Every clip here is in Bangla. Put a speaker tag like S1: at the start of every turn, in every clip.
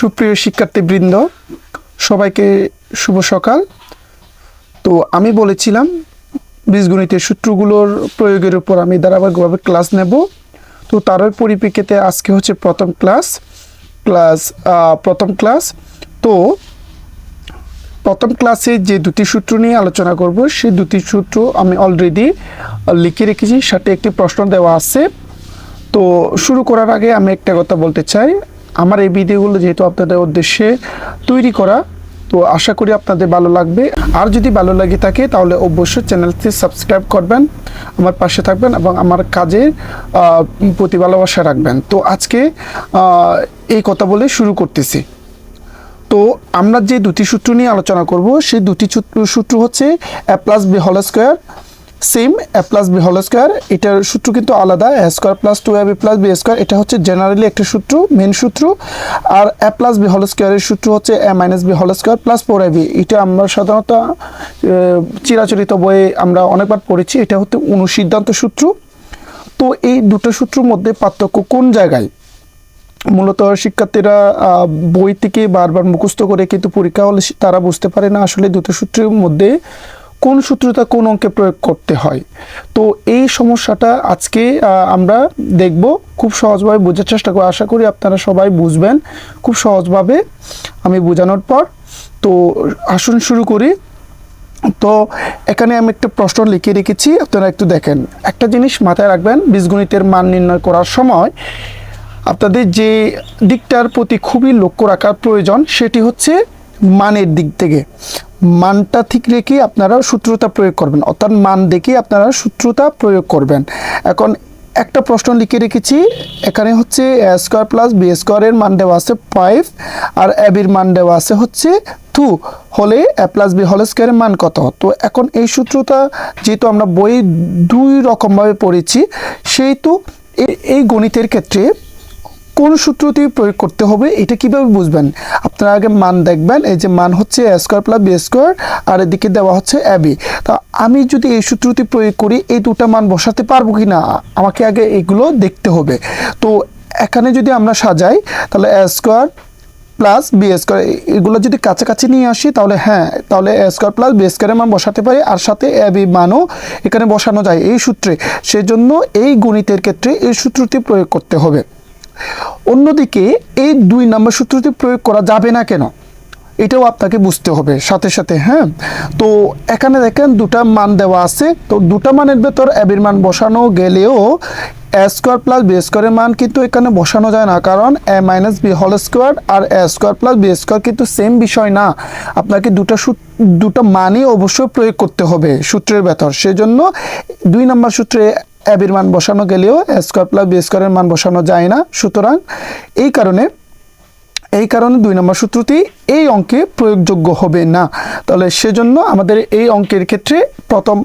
S1: সুপ্রিয় শিক্ষার্থীবৃন্দ, সবাইকে শুভ সকাল। তো আমি বলেছিলাম, বীজগণিতের সূত্রগুলোর প্রয়োগের উপর আমি ধারাবাহিকভাবে ক্লাস নেব। তো তারই পরিপ্রেক্ষিতে আজকে হচ্ছে প্রথম ক্লাস ক্লাস প্রথম ক্লাস। তো প্রথম ক্লাসে যে দুটি সূত্র নিয়ে আলোচনা করব, সেই দুটি সূত্র আমি অলরেডি লিখে রেখেছি। সাথে একটি প্রশ্ন দেওয়া আছে। তো শুরু করার আগে আমি একটা কথা বলতে চাই। আমার এই ভিডিওগুলো যেহেতু আপনাদের উদ্দেশ্যে তৈরি করা, তো আশা করি আপনাদের ভালো লাগবে। আর যদি ভালো লাগে থাকে, তাহলে অবশ্যই চ্যানেলটি সাবস্ক্রাইব করবেন, আমার পাশে থাকবেন এবং আমার কাজের প্রতি ভালোবাসা রাখবেন। তো আজকে এই কথা বলে শুরু করতেছি। তো আমরা যে দুটি সূত্র নিয়ে আলোচনা করব, সেই দুটি সূত্র- সূত্র হচ্ছে A plus B whole square same A plus B whole square এটার সূত্র কিন্তু আলাদা A square plus two A B plus B square এটা হচ্ছে জেনারেলি একটা সূত্র মেন সূত্র, আর এ প্লাস বি হোল স্কোয়ারের সূত্র হচ্ছে A minus B whole square plus four A B এটা আমরা সাধারণত চিরাচরিত বইয়ে আমরা অনেকবার পড়েছি, এটা হচ্ছে অনুসিদ্ধান্ত সূত্র। তো এই দুটো সূত্রের মধ্যে পার্থক্য কোন জায়গায়? মূলত শিক্ষার্থীরা বই থেকে বারবার মুখস্থ করে কিন্তু পরীক্ষা হলে তারা বুঝতে পারে না, আসলে দুটো সূত্রের মধ্যে কোন সূত্রটা কোন অঙ্কে প্রয়োগ করতে হয়? তো এই সমস্যাটা আজকে আমরা দেখব। খুব সহজভাবে বোঝার চেষ্টা করি। আশা করি আপনারা সবাই বুঝবেন। খুব সহজভাবে আমি বোঝানোর পর। তো আসুন শুরু করি। তো এখানে আমি একটা প্রশ্ন লিখে রেখেছি। আপনারা একটু দেখেন। একটা জিনিস মাথায় রাখবেন, বীজগণিতের মান নির্ণয় করার সময় আপনাদের যে দিকটার প্রতি খুবই লক্ষ্য রাখার প্রয়োজন, সেটি হচ্ছে মানের দিক থেকে। মানটা ঠিক রেখে আপনারা সূত্রতা প্রয়োগ করবেন। অর্থাৎ মান দেখে আপনারা সূত্রতা প্রয়োগ করবেন। এখন একটা প্রশ্ন লিখে রেখেছি। এখানে হচ্ছে এ স্কোয়ার প্লাস বি স্কোয়ারের মান দেওয়া আছে ফাইভ আর এবির মান দেওয়া আছে হচ্ছে টু হলে এ প্লাস বি হোল স্কোয়ারের মান কত? তো এখন এই সূত্রটা যেহেতু আমরা বই দুই রকমভাবে পড়েছি, সেহেতু এই গণিতের ক্ষেত্রে কোন সূত্রটি প্রয়োগ করতে হবে এটা কীভাবে বুঝবেন? আপনারা আগে মান দেখবেন, এই যে মান হচ্ছে A square plus B square আর এদিকে দেওয়া হচ্ছে এ বি তা আমি যদি এই সূত্রটি প্রয়োগ করি, এই দুটো মান বসাতে পারব কি না আমাকে আগে এগুলো দেখতে হবে। তো এখানে যদি আমরা সাজাই, তাহলে A square plus B square এগুলো যদি কাছাকাছি নিয়ে আসি, তাহলে হ্যাঁ তাহলে এ স্কোয়ার প্লাস বি স্কোয়ারের মান বসাতে পারি, আর সাথে এ বি মানও এখানে বসানো যায় এই সূত্রে। সেজন্য এই গণিতের ক্ষেত্রে এই সূত্রটি প্রয়োগ করতে হবে। অন্যদিকে এই দুই নম্বর সূত্রটি প্রয়োগ করা যাবে না কেন? এটাও আপনাকে বুঝতে হবে। সাথে সাথে হ্যাঁ? তো এখানে দেখেন দুটা মান দেওয়া আছে। তো দুটা মানের ভেতর অ্যাবির মান বসানো গেলেও এ স্কোয়ার প্লাস বি স্কোয়ারের মান কিন্তু এখানে বসানো যায় না। কারণ A minus B whole square R A square plus B square কিন্তু সেম বিষয় না। আপনাকে দুটা দুটো মানই অবশ্যই প্রয়োগ করতে হবে সূত্রের ভেতর। সেজন্য দুই নম্বর সূত্রে অ্যাবির মান বসানো গেলেও স্কোয়ার প্লাস বি স্কোয়ারের মান বসানো যায় না। সুতরাং এই কারণে এই কারণে দুই নম্বর সূত্রটি এই অঙ্কে প্রয়োগযোগ্য হবে না। তাহলে সেজন্য আমাদের এই অঙ্কের ক্ষেত্রে প্রথম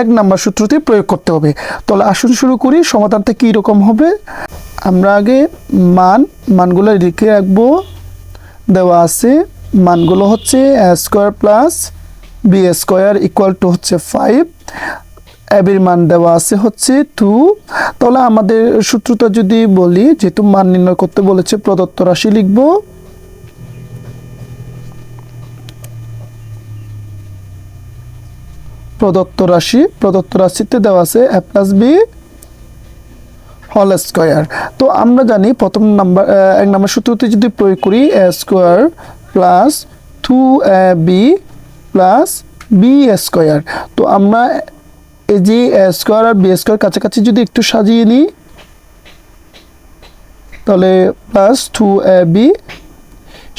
S1: এক নম্বর সূত্রটি প্রয়োগ করতে হবে। তাহলে আসুন শুরু করি, সমাধানটা কী রকম হবে? আমরা আগে মান, মানগুলো লিখে রাখব। দেওয়া আছে, মানগুলো হচ্ছে square plus B square equal to হচ্ছে ফাইভ অ্যাবির মান দেওয়া আছে হচ্ছে টু। তাহলে আমাদের সূত্রটা যদি বলি, যেহেতু মান নির্ণয় করতে বলেছে, প্রদত্ত রাশি লিখব। প্রদত্ত রাশি, প্রদত্ত রাশিতে দেওয়া আছে A plus B whole square তো আমরা জানি প্রথম নাম্বার এক নাম্বার সূত্রটি যদি প্রয়োগ করি A square plus two A B plus B square তো আমরা এই যে এ স্কোয়ার আর বি স্কোয়ার কাছাকাছি যদি একটু সাজিয়ে নিই, তাহলে প্লাস টু এ বি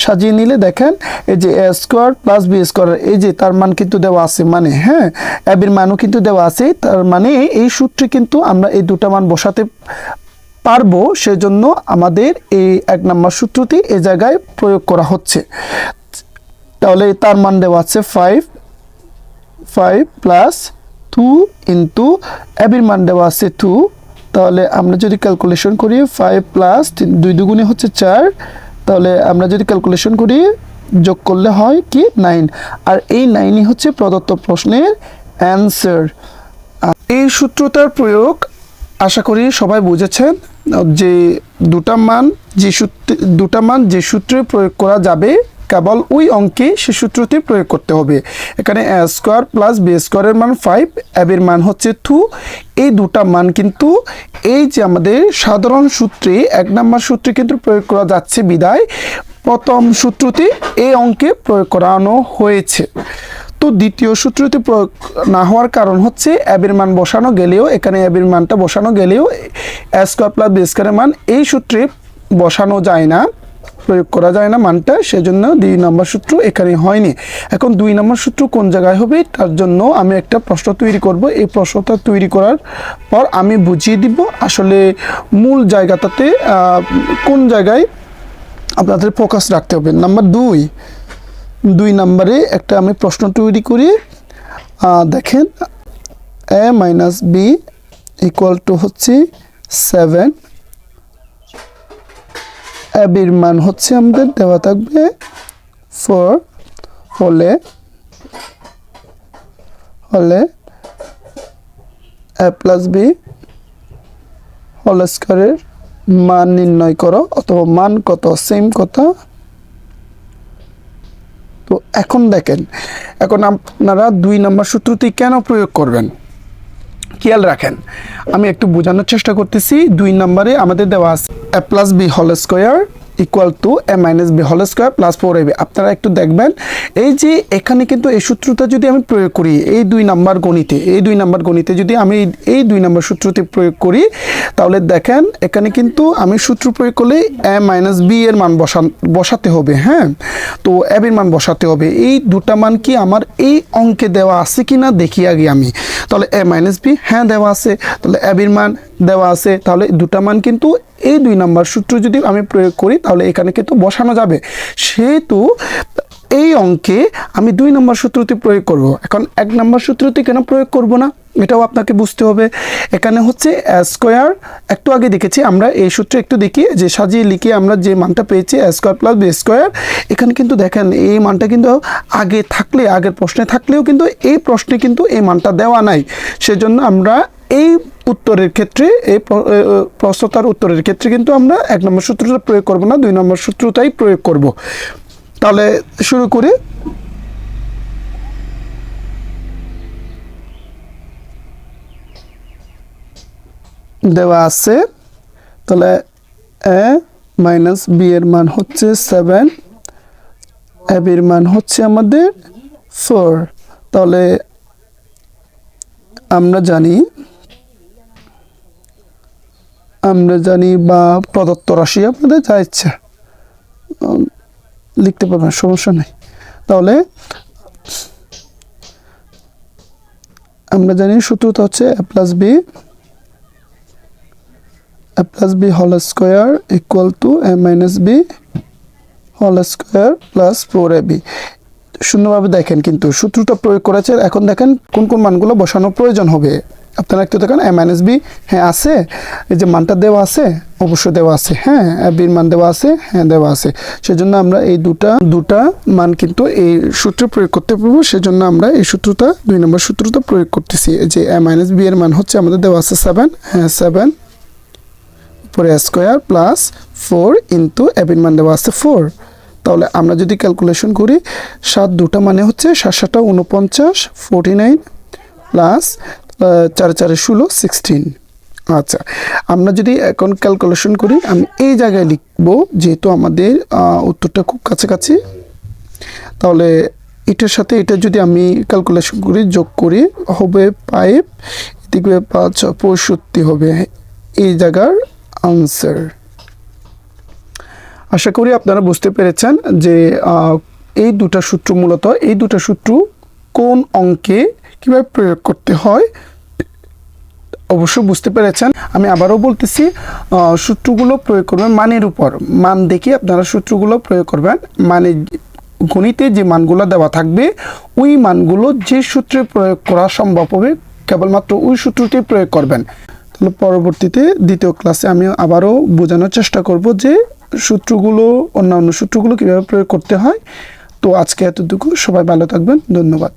S1: সাজিয়ে নিলে দেখেন, এই যে A square plus B square এই যে তার মান কিন্তু দেওয়া আছে মানে হ্যাঁ? এবির মানও কিন্তু দেওয়া আছে, তার মানে এই সূত্রে কিন্তু আমরা এই দুটো মান বসাতে পারব, সেজন্য আমাদের এই এক নম্বর সূত্রটি এই জায়গায় প্রয়োগ করা হচ্ছে। তাহলে তার মান দেওয়া আছে five five plus two into এবির মান দেওয়া আছে টু তাহলে আমরা যদি ক্যালকুলেশন করি ফাইভ প্লাস দুই দুগুণে হচ্ছে চার, তাহলে আমরা যদি ক্যালকুলেশন করি, যোগ করলে হয় কি নাইন আর এই নাইনই হচ্ছে প্রদত্ত প্রশ্নের অ্যান্সার এই সূত্রটার প্রয়োগ আশা করি সবাই বুঝেছেন, যে দুটা মান যে সূত্রে, দুটা মান যে সূত্রে প্রয়োগ করা যাবে কেবল ওই অঙ্কে সে সূত্রটি প্রয়োগ করতে হবে। এখানে এ স্কোয়ার প্লাস বি স্কোয়ারের মান ফাইভ অ্যাবের মান হচ্ছে টু এই দুটা মান কিন্তু এই যে আমাদের সাধারণ সূত্রে এক নম্বর সূত্রে কিন্তু প্রয়োগ করা যাচ্ছে বিদায়। প্রথম সূত্রটি এই অঙ্কে প্রয়োগ করানো হয়েছে। তো দ্বিতীয় সূত্রটি প্রয়োগ না হওয়ার কারণ হচ্ছে অ্যাবের মান বসানো গেলেও, এখানে অ্যাবের মানটা বসানো গেলেও স্কোয়ার প্লাস বি স্কোয়ারের মান এই সূত্রে বসানো যায় না। প্রয়োগ করা যায় না মানটা সেজন্য দুই নম্বর সূত্র এখানে হয়নি। এখন দুই নম্বর সূত্র কোন জায়গায় হবে, তার জন্য আমি একটা প্রশ্ন তৈরি করব। এই প্রশ্নটা তৈরি করার পর আমি বুঝিয়ে দিব আসলে মূল জায়গাটাতে কোন জায়গায় আপনাদের ফোকাস রাখতে হবে। নাম্বার দুই দুই নম্বরে একটা আমি প্রশ্ন তৈরি করি। দেখেন, A minus B equal to হচ্ছে সেভেন। অ্যাবির মান হচ্ছে আমাদের দেওয়া থাকবে ফোর হলে হলে এ প্লাস বি হোল স্কোয়ারের মান নির্ণয় করো, অথবা মান কত সেম কথা তো এখন দেখেন, এখন আপনারা দুই নম্বর সূত্রটি কেন প্রয়োগ করবেন? খেয়াল রাখেন। আমি একটু বোঝানোর চেষ্টা করতেছি, দুই নম্বরে আমাদের দেওয়া আছে A plus B whole square equal to A minus B whole square plus four A B আপনারা একটু দেখবেন, এই যে এখানে কিন্তু এই সূত্রটা যদি আমি প্রয়োগ করি, এই দুই নাম্বার গণিতে, এই দুই নাম্বার গণিতে যদি আমি এই দুই নাম্বার সূত্রটি প্রয়োগ করি, তাহলে দেখেন এখানে কিন্তু আমি সূত্র প্রয়োগ করলে এ মাইনাস বি এর মান বসান বসাতে হবে হ্যাঁ? তো এর মান বসাতে হবে। এই দুটা মান কি আমার এই অঙ্কে দেওয়া আছে কি না দেখি আগে আমি। তাহলে এ মাইনাস বি হ্যাঁ দেওয়া আছে। তাহলে এর মান দেওয়া আছে। তাহলে দুটা মান কিন্তু এই দুই নাম্বার সূত্র যদি আমি প্রয়োগ করি, তাহলে এখানে কিন্তু বসানো যাবে। সেহেতু এই অঙ্কে আমি দুই নম্বর সূত্রটি প্রয়োগ করব। এখন এক নম্বর সূত্রটি কেন প্রয়োগ করব না? এটাও আপনাকে বুঝতে হবে। এখানে হচ্ছে স্কোয়ার একটু আগে দেখেছি আমরা এই সূত্রে একটু দেখি, যে সাজিয়ে লিখে আমরা যে মানটা পেয়েছি স্কোয়ার প্লাস বি স্কোয়ার এখানে কিন্তু দেখেন এই মানটা কিন্তু আগে থাকলে, আগের প্রশ্নে থাকলেও কিন্তু এই প্রশ্নে কিন্তু এই মানটা দেওয়া নাই। সেজন্য আমরা এই উত্তরের ক্ষেত্রে এই প্র- এ, এ, উত্তরের ক্ষেত্রে কিন্তু আমরা এক নম্বর সূত্রটা প্রয়োগ করব না দুই নম্বর সূত্রটাই প্রয়োগ করব। তাহলে শুরু করি। দেওয়া আছে তাহলে এ মাইনাস বি এর মান হচ্ছে সেভেন এ এর মান হচ্ছে আমাদের ফোর। তাহলে আমরা জানি আমরা জানি বা প্রদত্ত রাশি আপনাদের যা ইচ্ছা। লিখতে পারবেন, সমস্যা নেই। তাহলে, আমরা জানি সূত্রটা হচ্ছে A plus B A plus B whole square equal to A minus B whole square plus four A B শূন্যভাবে দেখেন কিন্তু, সূত্রটা প্রয়োগ করেছে এখন দেখেন কোন কোন মানগুলো বসানোর প্রয়োজন হবে। আপনারা একটু দেখেন এ মাইনাস বি হ্যাঁ আছে। এই যে মানটা দেওয়া আছে, অবশ্যই দেওয়া আছে হ্যাঁ বির মান দেওয়া আছে হ্যাঁ দেওয়া আছে। সেজন্য আমরা এই দুটা দুটা মান কিন্তু এই সূত্রে প্রয়োগ করতে পারব, সেজন্য আমরা এই সূত্রটা, দুই নম্বর সূত্রটা প্রয়োগ করতেছি। এই যে এ মাইনাস বি এর মান হচ্ছে আমাদের দেওয়া আছে সেভেন হ্যাঁ সেভেন পরে স্কোয়ার প্লাস ফোর ইন্টু এবিন মান দেওয়া আছে ফোর তাহলে আমরা যদি ক্যালকুলেশন করি, সাত দুটা মানে হচ্ছে সাত সাতটা উনপঞ্চাশ ফোরটি নাইন প্লাস চার চারে ষোলো সিক্সটিন আচ্ছা আমরা যদি এখন ক্যালকুলেশন করি, আমি এই জায়গায় লিখব যেহেতু আমাদের উত্তরটা খুব কাছাকাছি। তাহলে এটার সাথে এটা যদি আমি ক্যালকুলেশন করি, যোগ করি, হবে ফাইভ এদিকে পাঁচ, পঁয়ষট্টি হবে। এই জায়গার আনসার আশা করি আপনারা বুঝতে পেরেছেন যে এই দুটা সূত্র মূলত, এই দুটা সূত্র কোন অঙ্কে কীভাবে প্রয়োগ করতে হয় অবশ্য বুঝতে পেরেছেন, আমি আবারও বলতেছি সূত্রগুলো প্রয়োগ করবেন মানের উপর। মান দেখে আপনারা সূত্রগুলো প্রয়োগ করবেন। মানে গণিতে যে মানগুলো দেওয়া থাকবে, ওই মানগুলো যে সূত্রে প্রয়োগ করা সম্ভব হবে, কেবলমাত্র ওই সূত্রটি প্রয়োগ করবেন। তাহলে পরবর্তীতে দ্বিতীয় ক্লাসে আমি আবারও বোঝানোর চেষ্টা করব যে সূত্রগুলো, অন্যান্য সূত্রগুলো কীভাবে প্রয়োগ করতে হয়। তো আজকে এতটুকু। সবাই ভালো থাকবেন। ধন্যবাদ।